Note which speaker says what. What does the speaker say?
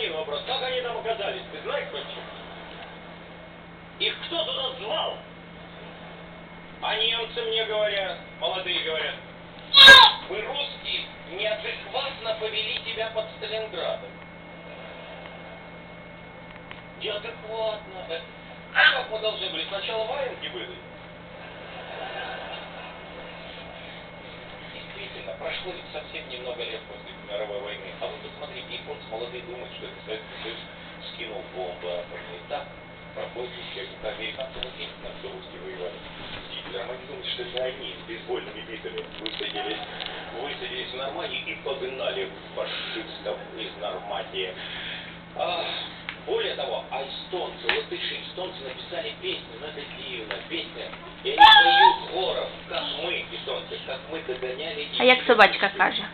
Speaker 1: один вопрос. Как они там оказались? Ты знаешь почему? Их кто туда звал? А немцы мне говорят, молодые говорят, вы русские неадекватно повели себя под Сталинградом. Неадекватно. А как мы должны были? Сначала валенки выдать? Действительно, прошло ведь совсем немного молодые думают, что это Советский Союз скинул бомбы атомные. Так, проходит человек, американцы не знают, что русские воевали с Гитлером. Они думают, что это они с бейсбольными битами высадились, высадились в Нормандии и погнали фашистов из Нормандии. А, более того, а эстонцы, латыши, эстонцы написали песню, ну это дивно, песня. И они поют хором, как мы, эстонцы, как мы догоняли
Speaker 2: А як собачка каже?